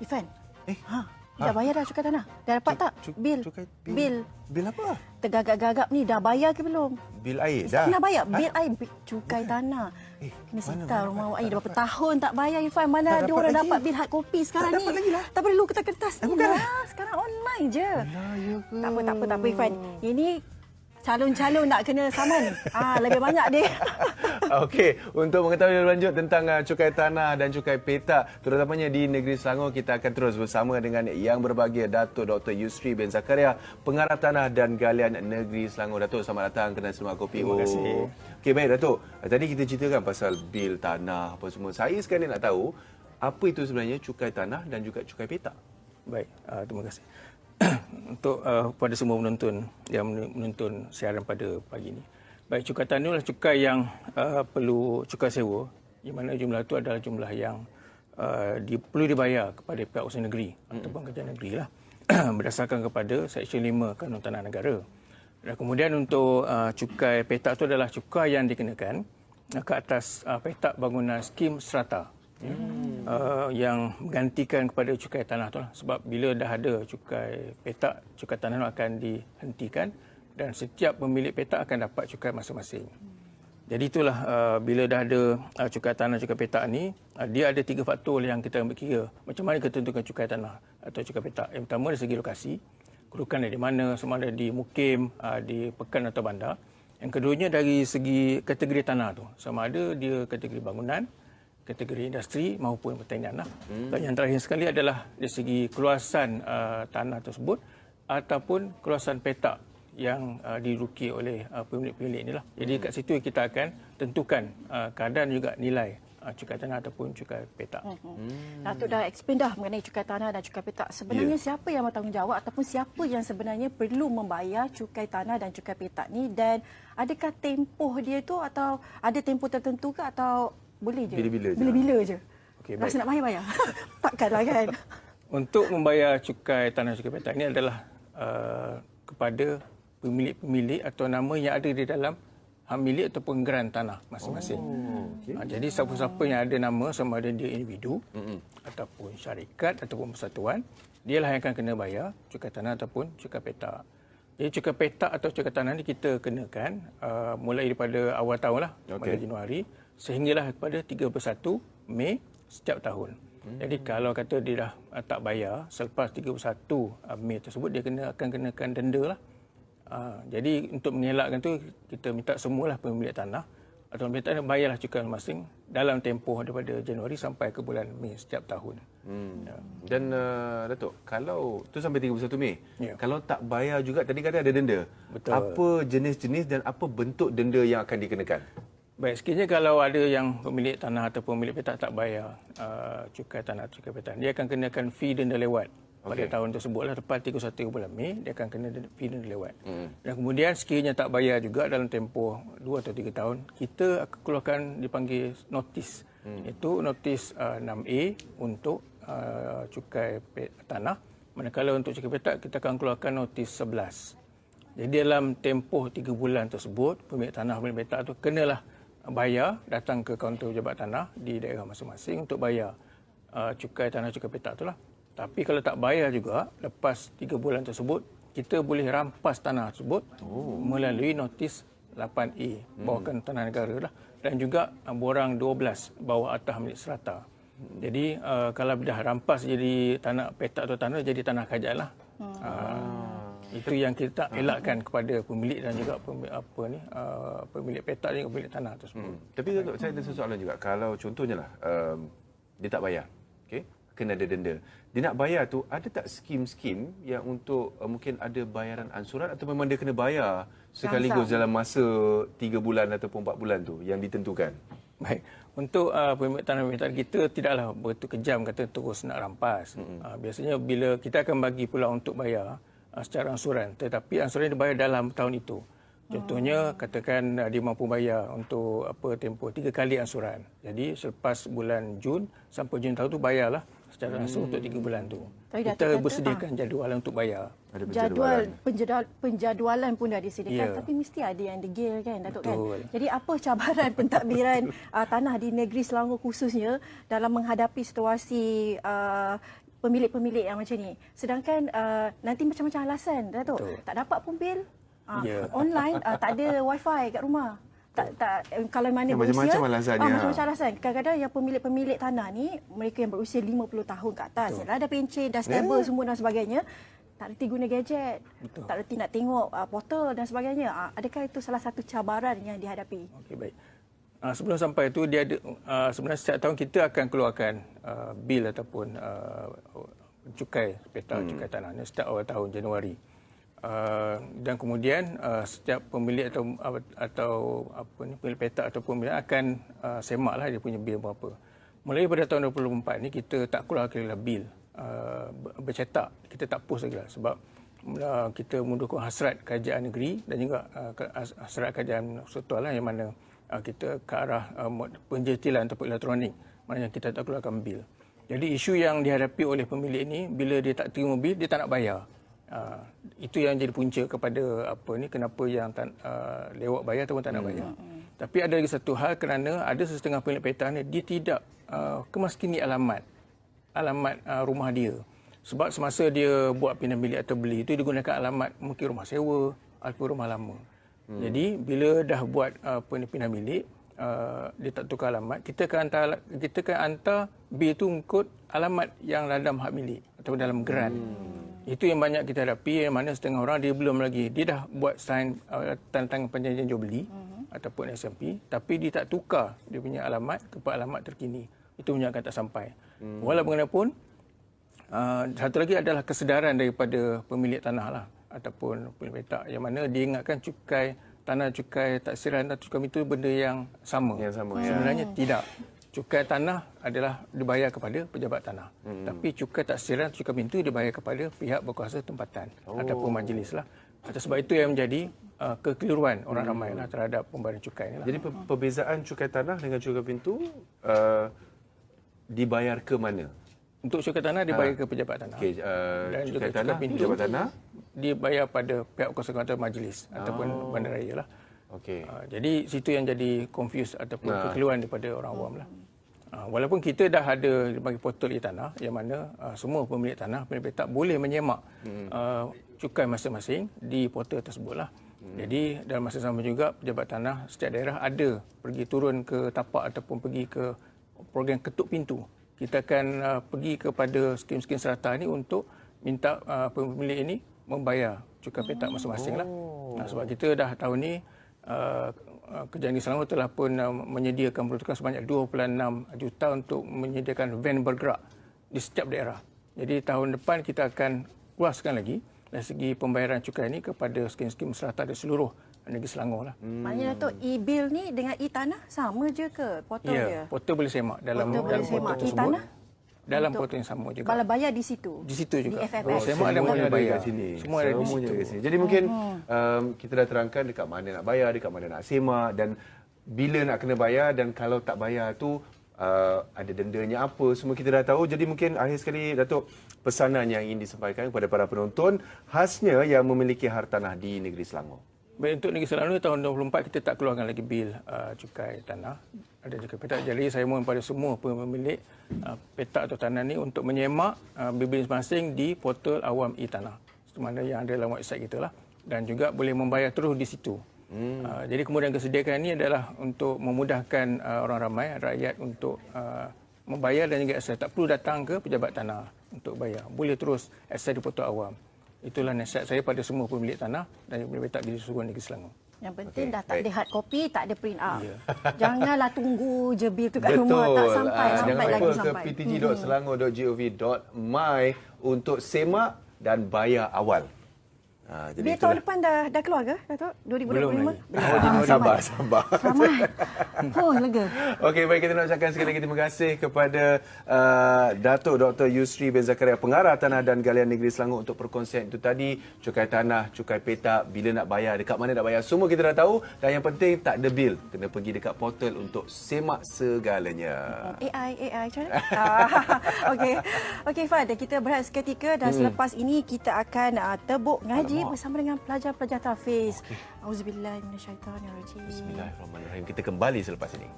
Ifan. Eh, Ha, dah bayar dah cukai tanah? Dah dapat tak? Cuk- bil. cukai bil. Bil. Bil apa? Tergagap-gagap ni dah bayar ke belum? Bil air dah. Dah bayar Ha? bil air cukai tanah. Eh, Kena sita rumah awak ni tak dah berapa tahun tak bayar Ifan. Mana Tak ada orang lagi. dapat bil hard copy sekarang Tak ni. dapat lagi lah. Tak perlu kertas-kertas Eh, ni bukan lah. Sekarang online je. Alah, ya ke? Tak apa, tak apa, tak apa Ifan. Ini calon-calon nak kena saman. Ah, lebih banyak dia. Okey, untuk mengetahui lebih lanjut tentang uh, cukai tanah dan cukai petak, terutamanya di negeri Selangor, kita akan terus bersama dengan yang berbahagia Datuk Dr. Yusri bin Zakaria, pengarah tanah dan galian negeri Selangor. Datuk, selamat datang ke Nasi Lemak Kopi. Terima kasih. Okey, baik Datuk. Tadi kita ceritakan pasal bil tanah apa semua. Saya sekarang nak tahu apa itu sebenarnya cukai tanah dan juga cukai petak. Baik, uh, terima kasih. Untuk uh, kepada semua penonton yang menonton siaran pada pagi ini. Baik, cukai tanah adalah cukai yang uh, perlu cukai sewa, di mana jumlah itu adalah jumlah yang uh, di, perlu dibayar kepada pihak usaha negeri hmm. ataupun kerja negeri lah berdasarkan kepada Seksyen 5 Kanun Tanah Negara. Dan kemudian untuk uh, cukai petak itu adalah cukai yang dikenakan uh, ke atas uh, petak bangunan skim strata hmm. uh, yang menggantikan kepada cukai tanah tu lah. Sebab bila dah ada cukai petak, cukai tanah tu akan dihentikan dan setiap pemilik petak akan dapat cukai masing-masing. Jadi itulah uh, bila dah ada uh, cukai tanah, cukai petak ni, uh, dia ada tiga faktor yang kita ambil kira. Macam mana kita tentukan cukai tanah atau cukai petak. Yang pertama dari segi lokasi, kedudukan dari mana, sama ada di mukim, uh, di pekan atau bandar. Yang keduanya dari segi kategori tanah tu, sama ada dia kategori bangunan, kategori industri maupun pertanian lah. Hmm. Dan yang terakhir sekali adalah dari segi keluasan uh, tanah tersebut ataupun keluasan petak yang uh, diruki oleh uh, pemilik-pemilik inilah. Jadi kat situ kita akan tentukan uh, keadaan juga nilai uh, cukai tanah ataupun cukai petak. Hmm. Datuk dah explain dah mengenai cukai tanah dan cukai petak. Sebenarnya Ya. siapa yang bertanggungjawab ataupun siapa yang sebenarnya perlu membayar cukai tanah dan cukai petak ni dan adakah tempoh dia tu atau ada tempoh tertentu ke atau boleh je? Bila-bila je. Bila-bila je. Okey, Rasa baik. nak bayar bayar. Takkanlah kan. Untuk membayar cukai tanah cukai petak ini adalah uh, kepada pemilik-pemilik atau nama yang ada di dalam hak milik ataupun geran tanah masing-masing. Oh, okay. ha, jadi siapa-siapa yang ada nama sama ada dia individu mm-hmm. ataupun syarikat ataupun persatuan, dialah yang akan kena bayar cukai tanah ataupun cukai petak. Jadi cukai petak atau cukai tanah ni kita kenakan uh, mulai daripada awal tahun lah, Okey. pada Januari sehinggalah kepada 31 Mei setiap tahun. Hmm. Jadi kalau kata dia dah uh, tak bayar selepas 31 uh, Mei tersebut dia kena akan kenakan denda lah. Uh, jadi untuk mengelakkan tu kita minta semualah pemilik tanah atau pemilik tanah bayarlah cukai masing dalam tempoh daripada Januari sampai ke bulan Mei setiap tahun. Hmm. Ya. Dan uh, Datuk, kalau tu sampai 31 Mei. Ya. Kalau tak bayar juga tadi kata ada denda. Betul. Apa jenis-jenis dan apa bentuk denda yang akan dikenakan? Baik, sekiranya kalau ada yang pemilik tanah atau pemilik petak tak bayar uh, cukai tanah atau cukai petak, dia akan kenakan fee denda lewat pada Okey. tahun tersebut lah tepat 31 bulan Mei dia akan kena denda lewat. Hmm. Dan kemudian sekiranya tak bayar juga dalam tempoh 2 atau 3 tahun, kita akan keluarkan dipanggil notis. Hmm. Itu notis uh, 6A untuk uh, cukai pe- tanah. Manakala untuk cukai petak kita akan keluarkan notis 11. Jadi dalam tempoh 3 bulan tersebut, pemilik tanah pemilik petak tu kenalah bayar datang ke kaunter pejabat tanah di daerah masing-masing untuk bayar uh, cukai tanah cukai petak tu lah. Tapi kalau tak bayar juga lepas 3 bulan tersebut kita boleh rampas tanah tersebut oh. melalui notis 8A bawakan tanah negara lah dan juga uh, borang 12 bawah atas milik serata. Jadi uh, kalau dah rampas jadi tanah petak atau tanah jadi tanah kajat lah. Uh, itu yang kita elakkan kepada pemilik dan juga pemilik, apa ni uh, pemilik petak dan juga pemilik tanah tersebut. Hmm. Tapi Datuk, saya ada soalan juga. Kalau contohnya lah, um, dia tak bayar? Kena ada denda. Dia nak bayar tu, ada tak skim-skim yang untuk uh, mungkin ada bayaran ansuran atau memang dia kena bayar sekaligus Langsung. dalam masa 3 bulan ataupun 4 bulan tu yang ditentukan? Baik. Untuk uh, pemilik tanah pemilik tanah kita tidaklah betul kejam kata terus nak rampas. Mm-hmm. Uh, biasanya bila kita akan bagi pula untuk bayar uh, secara ansuran tetapi ansuran dibayar dalam tahun itu. Contohnya katakan uh, dia mampu bayar untuk apa tempoh tiga kali ansuran. Jadi selepas bulan Jun sampai Jun tahun tu bayarlah secara langsung untuk tiga bulan tu. Datuk Kita kata, bersediakan jadual untuk bayar. Ada Jadual penjadualan. penjadual, penjadualan pun dah disediakan Ya. tapi mesti ada yang degil kan Datuk kan. Betul. Jadi apa cabaran pentadbiran uh, tanah di negeri Selangor khususnya dalam menghadapi situasi uh, pemilik-pemilik yang macam ni. Sedangkan uh, nanti macam-macam alasan, Datuk. Tak dapat pun bil. Uh, Ya. Online, uh, tak ada wifi kat rumah. Tak, tak, eh, kalau mana Ya, berusia, macam-macam alasannya. ah, macam-macam alasan. Kadang-kadang yang pemilik-pemilik tanah ni, mereka yang berusia 50 tahun ke atas, dah ada pencen, dah stable semua dan sebagainya, tak reti guna gadget, Betul. tak reti nak tengok uh, portal dan sebagainya. Uh, adakah itu salah satu cabaran yang dihadapi? Okey baik. Uh, sebelum sampai itu dia ada uh, sebenarnya setiap tahun kita akan keluarkan uh, bil ataupun uh, cukai peta hmm. cukai tanah ni setiap awal tahun Januari. Uh, dan kemudian uh, setiap pemilik atau atau apa ni pemilik peta ataupun pemilik akan uh, semaklah dia punya bil berapa. Mulai pada tahun 2024 ni kita tak keluarkan lagi bil uh, bercetak. Kita tak post lagi lah sebab uh, kita mendukung hasrat kerajaan negeri dan juga uh, hasrat kerajaan sektor lah yang mana uh, kita ke arah uh, penjetilan ataupun elektronik maknanya kita tak keluarkan bil. Jadi isu yang dihadapi oleh pemilik ini bila dia tak terima bil dia tak nak bayar. Uh, itu yang jadi punca kepada apa ni kenapa yang tak, uh, lewat bayar ataupun tak nak bayar. Hmm. Tapi ada lagi satu hal kerana ada setengah pemilik peta ni dia tidak uh, kemaskini alamat alamat uh, rumah dia. Sebab semasa dia buat pindah bilik atau beli itu dia gunakan alamat mungkin rumah sewa ataupun rumah lama. Hmm. Jadi bila dah buat uh, apa ni pindah bilik uh, dia tak tukar alamat, kita akan hantar kita akan hantar bil itu mengikut alamat yang dalam hak milik atau dalam geran. Hmm. Itu yang banyak kita hadapi yang mana setengah orang dia belum lagi dia dah buat sign uh, tanda tangan perjanjian jual beli hmm. ataupun SMP tapi dia tak tukar dia punya alamat kepada alamat terkini. Itu punya akan tak sampai. Hmm. Walau bagaimanapun uh, satu lagi adalah kesedaran daripada pemilik tanah lah ataupun pemilik petak yang mana dia ingatkan cukai tanah cukai taksiran dan cukai itu benda yang sama. Yang sama, ya. Sebenarnya tidak. Cukai tanah adalah dibayar kepada pejabat tanah. Hmm. Tapi cukai taksiran, cukai pintu dibayar kepada pihak berkuasa tempatan oh. ataupun majlis lah. Sebab itu yang menjadi uh, kekeliruan orang Hmm. ramai lah terhadap pembayaran cukai lah. Jadi pe- perbezaan cukai tanah dengan cukai pintu uh, dibayar ke mana? Untuk cukai tanah dibayar ke pejabat tanah. Okey, uh, Dan juga cukai cukai tanah, pintu. pejabat tanah. Dibayar pada pihak kuasa kuasa majlis ataupun Oh. bandaraya lah. Okey. Uh, jadi situ yang jadi confuse ataupun Nah. kekeliruan daripada orang awam lah. Uh, walaupun kita dah ada bagi portal e-tanah yang mana uh, semua pemilik tanah, pemilik petak boleh menyemak hmm. uh, cukai masing-masing di portal tersebut lah. Hmm. Jadi dalam masa sama juga pejabat tanah setiap daerah ada pergi turun ke tapak ataupun pergi ke program ketuk pintu. Kita akan uh, pergi kepada skim-skim serata ni untuk minta uh, pemilik ini membayar cukai petak masing-masing lah. Nah, sebab kita dah tahun ni uh, Kerajaan Negeri Selangor telah pun uh, menyediakan peruntukan sebanyak 2.6 juta untuk menyediakan van bergerak di setiap daerah. Jadi tahun depan kita akan luaskan lagi dari segi pembayaran cukai ini kepada skim-skim serata di seluruh negeri Selangor lah. Hmm. Maknanya Datuk, e-bill ni dengan e-tanah sama je ke portal Ya, dia? portal boleh semak dalam Portal boleh dalam semak. portal tersebut. E-tanah? Dalam Untuk- portal yang sama juga. Kalau bayar di situ? Di situ juga. Di FFS? Oh, dan Semuanya boleh ada bayar. kat sini. Semua ada di situ. sini. Jadi mungkin um, kita dah terangkan dekat mana nak bayar, dekat mana nak semak dan bila nak kena bayar dan kalau tak bayar tu uh, ada dendanya apa semua kita dah tahu. Jadi mungkin akhir sekali Datuk pesanan yang ingin disampaikan kepada para penonton khasnya yang memiliki hartanah di negeri Selangor. Baik, untuk Negeri Selangor tahun 2024 kita tak keluarkan lagi bil uh, cukai tanah ada cukai petak. Jadi saya mohon pada semua pemilik uh, petak atau tanah ni untuk menyemak uh, bil-bil masing-masing di portal awam e-tanah. Mana yang ada dalam website kita lah. Dan juga boleh membayar terus di situ. Hmm. Uh, jadi kemudian kesediaan ini adalah untuk memudahkan uh, orang ramai, rakyat untuk uh, membayar dan juga akses. Tak perlu datang ke pejabat tanah untuk bayar. Boleh terus akses di portal awam. Itulah nasihat saya pada semua pemilik tanah dan pemilik petak di seluruh negeri Selangor. Yang penting dah tak baik. ada hard copy, tak ada print out. Ya. Janganlah tunggu je bil tu kat rumah tak sampai, Ah, sampai Jangan lagi lupa sampai. ke ptg.selangor.gov.my untuk semak dan bayar awal. Ha, Bil itulah. tahun depan dah dah keluar ke, Datuk? 2025? Belum lagi. Belum. Oh, Ah, sabar, sabar. Selamat. Oh, lega. Okey, baik kita nak ucapkan sekali lagi terima kasih kepada uh, Datuk Dr. Yusri bin Zakaria, Pengarah Tanah dan Galian Negeri Selangor untuk perkongsian itu tadi. Cukai tanah, cukai petak, bila nak bayar, dekat mana nak bayar. Semua kita dah tahu. Dan yang penting tak ada bil. Kena pergi dekat portal untuk semak segalanya. AI, AI, macam mana? Ah, Okey, okey Fad, kita berehat seketika dan selepas ini kita akan uh, tebuk ngaji bersama dengan pelajar-pelajar Tafiz. Auzubillahi minasyaitanirrajim. Bismillahirrahmanirrahim. Kita kembali selepas ini.